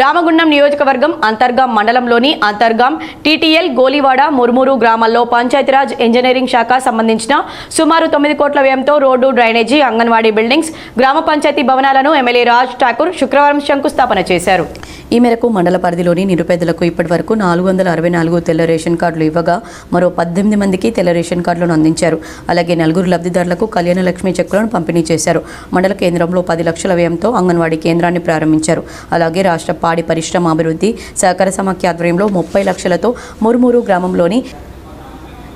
రామగుండం నియోజకవర్గం అంతర్గాం మండలంలోని అంతర్గాం టీటీఎల్ గోలివాడ మురుమూరు గ్రామాల్లో పంచాయతీరాజ్ ఇంజనీరింగ్ శాఖ సంబంధించిన సుమారు తొమ్మిది కోట్ల వ్యయంతో రోడ్డు డ్రైనేజీ అంగన్వాడీ బిల్డింగ్స్ గ్రామ పంచాయతీ భవనాలను ఎమ్మెల్యే రాజ్ ఠాకూర్ శుక్రవారం శంకుస్థాపన చేశారు. ఈ మేరకు మండల పరిధిలోని నిరుపేదలకు ఇప్పటి వరకు నాలుగు వందల అరవై నాలుగు తెల్ల రేషన్ కార్డులు ఇవ్వగా మరో పద్దెనిమిది మందికి తెల్ల రేషన్ కార్డులను అందించారు. అలాగే నలుగురు లబ్ధిదారులకు కళ్యాణ లక్ష్మి చెక్కులను పంపిణీ చేశారు. మండల కేంద్రంలో పది లక్షల వ్యయంతో అంగన్వాడీ కేంద్రాన్ని ప్రారంభించారు. అలాగే రాష్ట్ర పాడి పరిశ్రమ అభివృద్ధి సహకార సమాఖ్య ఆధ్వర్యంలో ముప్పై లక్షలతో మురుమూరు గ్రామంలోని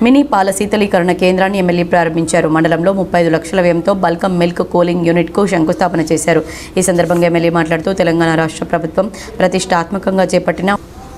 మినీ పాల శీతలీకరణ కేంద్రాన్ని ఎమ్మెల్యే ప్రారంభించారు. మండలంలో ముప్పై ఐదు లక్షల వ్యయంతో బల్కం మిల్క్ కూలింగ్ యూనిట్కు శంకుస్థాపన చేశారు. ఈ సందర్భంగా ఎమ్మెల్యే మాట్లాడుతూ తెలంగాణ రాష్ట్ర ప్రభుత్వం ప్రతిష్టాత్మకంగా చేపట్టిన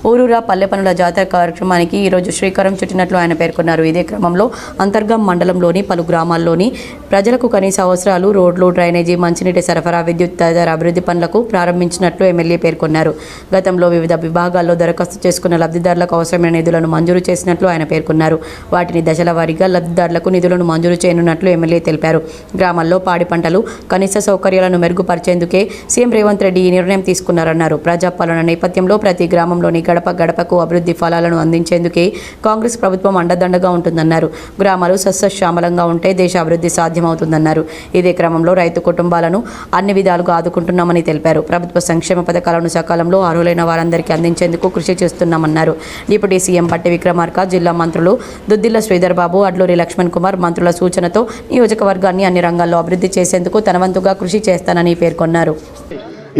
ఊరూరా పల్లె పనుల జాతర కార్యక్రమానికి ఈరోజు శ్రీకారం చుట్టినట్లు ఆయన పేర్కొన్నారు. ఇదే క్రమంలో అంతర్గం మండలంలోని పలు గ్రామాల్లోని ప్రజలకు కనీస అవసరాలు రోడ్లు డ్రైనేజీ మంచినీటి సరఫరా విద్యుత్ తదితర అభివృద్ధి పనులకు ప్రారంభించినట్లు ఎమ్మెల్యే పేర్కొన్నారు. గతంలో వివిధ విభాగాల్లో దరఖాస్తు చేసుకున్న లబ్ధిదారులకు అవసరమైన నిధులను మంజూరు చేసినట్లు ఆయన పేర్కొన్నారు. వాటిని దశల వారీగా లబ్ధిదారులకు నిధులను మంజూరు చేయనున్నట్లు ఎమ్మెల్యే తెలిపారు. గ్రామాల్లో పాడి పంటలు కనీస సౌకర్యాలను మెరుగుపరిచేందుకే సీఎం రేవంత్ రెడ్డి ఈ నిర్ణయం తీసుకున్నారన్నారు. ప్రజాపాలన నేపథ్యంలో ప్రతి గ్రామంలోని గడప గడపకు అభివృద్ధి ఫలాలను అందించేందుకే కాంగ్రెస్ ప్రభుత్వం అండదండగా ఉంటుందన్నారు. గ్రామాలు సస్యశ్యామలంగా ఉంటే దేశ అభివృద్ధి సాధ్యమవుతుందన్నారు. ఇదే క్రమంలో రైతు కుటుంబాలను అన్ని విధాలుగా ఆదుకుంటున్నామని తెలిపారు. ప్రభుత్వ సంక్షేమ పథకాలను సకాలంలో అర్హులైన వారందరికీ అందించేందుకు కృషి చేస్తున్నామన్నారు. డిప్యూటీ సీఎం పట్టి విక్రమార్క జిల్లా మంత్రులు దుద్దిల్ల శ్రీధర్ బాబు అడ్లూరి లక్ష్మణ్ కుమార్ మంత్రుల సూచనతో నియోజకవర్గాన్ని అన్ని రంగాల్లో అభివృద్ధి చేసేందుకు తనవంతుగా కృషి చేస్తానని పేర్కొన్నారు.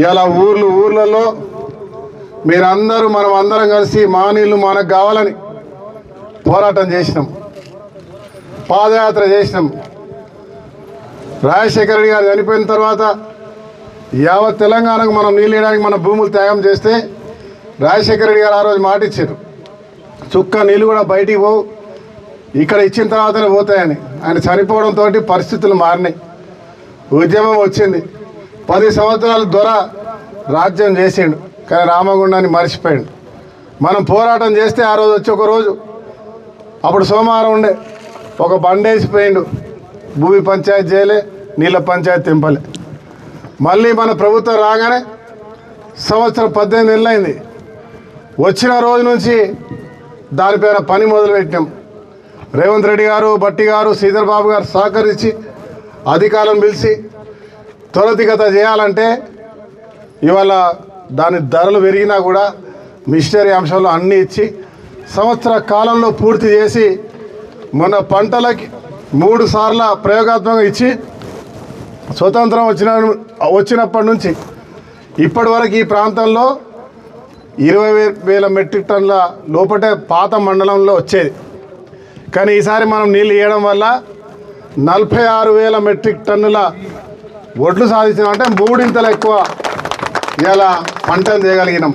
ఇలా ఊర్లు ఊర్లలో మీరందరూ మనం అందరం కలిసి మా నీళ్ళు మనకు కావాలని పోరాటం చేసినాం. పాదయాత్ర చేసినాం. రాజశేఖర రెడ్డి గారు చనిపోయిన తర్వాత యావత్ తెలంగాణకు మనం నీళ్ళు ఇవ్వడానికి మన భూములు త్యాగం చేస్తే రాజశేఖర రెడ్డి గారు ఆ రోజు మాట ఇచ్చారు. చుక్క నీళ్ళు కూడా బయటికి పోవు. ఇక్కడ ఇచ్చిన తర్వాతనే పోతాయని. ఆయన చనిపోవడంతో పరిస్థితులు మారినాయి. ఉద్యమం వచ్చింది. పది సంవత్సరాల దొర రాజ్యం చేసిండు. కానీ రామగుండాన్ని మర్చిపోయాడు. మనం పోరాటం చేస్తే ఆ రోజు వచ్చి ఒక రోజు అప్పుడు సోమవారం ఉండే ఒక బండేసిపోయిండు. భూమి పంచాయతీ చేయలే నీళ్ళ పంచాయతీ తెంపలే. మళ్ళీ మన ప్రభుత్వం రాగానే సంవత్సరం పద్దెనిమిది నెలలైంది. అయింది వచ్చిన రోజు నుంచి దానిపైన పని మొదలుపెట్టినాం. రేవంత్ రెడ్డి గారు బట్టి గారు శ్రీధర్ బాబు గారు సహకరించి అధికారం పిలిచి త్వరితగత చేయాలంటే ఇవాళ దాని ధరలు పెరిగినా కూడా మిషనరీ అంశాలు అన్నీ ఇచ్చి సంవత్సర కాలంలో పూర్తి చేసి మన పంటలకి మూడు సార్ల ప్రయోగాత్మకంగా ఇచ్చి స్వతంత్రం వచ్చిన వచ్చినప్పటి నుంచి ఇప్పటి వరకు ఈ ప్రాంతంలో ఇరవై వేల మెట్రిక్ టన్నుల లోపటే పాత మండలంలో వచ్చేది. కానీ ఈసారి మనం నీళ్ళు ఇవ్వడం వల్ల నలభై ఆరు వేల మెట్రిక్ టన్నుల ఒడ్లు సాధించినాం. అంటే మూడింతలు ఎక్కువ ఇలా పంటను చేయగలిగినాం